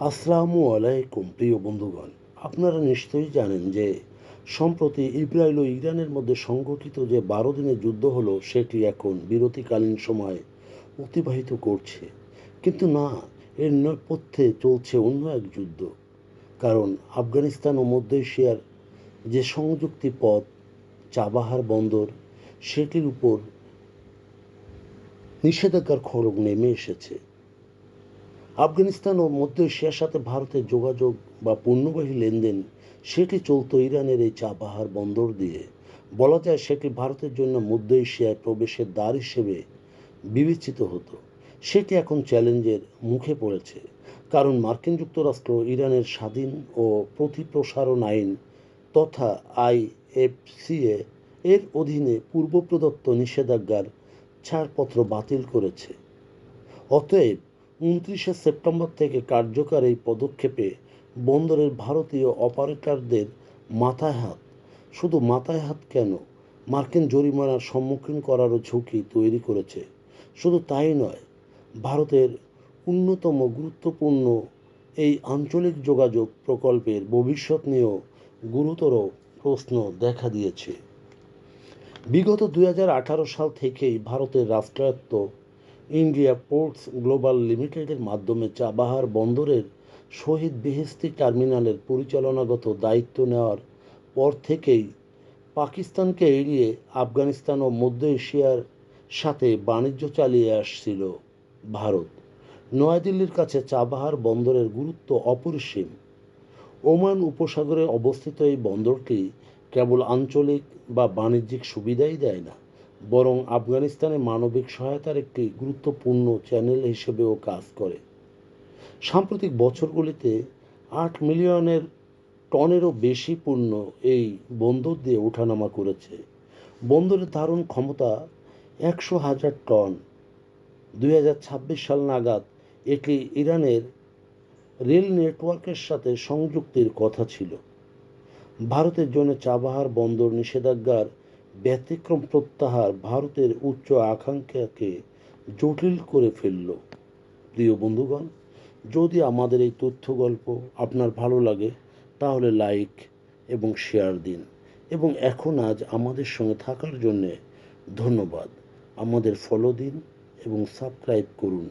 আসসালামু আলাইকুম, প্রিয় বন্ধুগণ। আপনারা নিশ্চয়ই জানেন যে, সম্প্রতি ইসরায়েল ও ইরানের মধ্যে সংগঠিত যে বারো দিনের যুদ্ধ হলো, সেটি এখন বিরতিকালীন সময় অতিবাহিত করছে। কিন্তু না, এর নেপথ্যে চলছে অন্য এক যুদ্ধ। কারণ আফগানিস্তান ও মধ্য এশিয়ার যে সংযুক্তি পথ, চাবাহার বন্দর, সেটির উপর নিষেধাজ্ঞার খড়গ নেমে এসেছে। আফগানিস্তান ও মধ্য এশিয়ার সাথে ভারতের যোগাযোগ বা পণ্যবাহী লেনদেন সেটি চলত ইরানের এই চাবাহার বন্দর দিয়ে? বলা যায় সেটি ভারতের জন্য মধ্য এশিয়ায় প্রবেশের দ্বার হিসেবে বিবেচিত হতো। সেটি এখন চ্যালেঞ্জের মুখে পড়েছে? কারণ মার্কিন যুক্তরাষ্ট্র, ইরানের স্বাধীন ও প্রতিপ্রসারণ আইন তথা আইএফসিএ এর অধীনে পূর্ব প্রদত্ত নিষেধাজ্ঞার ছাড়পত্র বাতিল করেছে। অতএব উনত্রিশে সেপ্টেম্বর থেকে কার্যকর এই পদক্ষেপে বন্দরের ভারতীয় অপারেটরদের মাথায় হাত। শুধু মাথায় হাত কেন? মার্কিন জরিমানার সম্মুখীন করারও ঝুঁকি তৈরি করেছে। শুধু তাই নয়, ভারতের অন্যতম গুরুত্বপূর্ণ এই আঞ্চলিক যোগাযোগ প্রকল্পের ভবিষ্যৎ নিয়েও গুরুতর প্রশ্ন দেখা দিয়েছে। বিগত দুই হাজার আঠারো সাল থেকেই ভারতের রাষ্ট্রায়ত্ত ইন্ডিয়া পোর্টস গ্লোবাল লিমিটেডের মাধ্যমে চাবাহার বন্দরের শহীদ বেহেস্তি টার্মিনালের পরিচালনাগত দায়িত্ব নেওয়ার পর থেকেই পাকিস্তানকে এড়িয়ে আফগানিস্তান ও মধ্য এশিয়ার সাথে বাণিজ্য চালিয়ে আসছিল ভারত। নয়াদিল্লির কাছে চাবাহার বন্দরের গুরুত্ব অপরিসীম। ওমান উপসাগরে অবস্থিত এই বন্দরটি কেবল আঞ্চলিক বা বাণিজ্যিক সুবিধাই দেয় না। বরং আফগানিস্তানে মানবিক সহায়তার একটি গুরুত্বপূর্ণ চ্যানেল হিসেবেও কাজ করে। সাম্প্রতিক বছরগুলিতে আট মিলিয়নের টনেরও বেশি পণ্য এই বন্দর দিয়ে ওঠানামা করেছে। বন্দরের ধারণ ক্ষমতা একশো হাজার টন। দুই হাজার ছাব্বিশ সাল নাগাদ এটি ইরানের রেল নেটওয়ার্কের সাথে সংযুক্তির কথা ছিল। ভারতের জন্য চাবাহার বন্দর নিষেধাজ্ঞার ব্যতিক্রম প্রত্যাহার ভারতের উচ্চ আকাঙ্ক্ষাকে জটিল করে ফেলল। প্রিয় বন্ধুগণ, যদি আমাদের এই তথ্য গল্প আপনার ভালো লাগে, তাহলে লাইক এবং শেয়ার দিন। এবং এখন আজ আমাদের সঙ্গে থাকার জন্যে ধন্যবাদ। আমাদের ফলো দিন এবং সাবস্ক্রাইব করুন।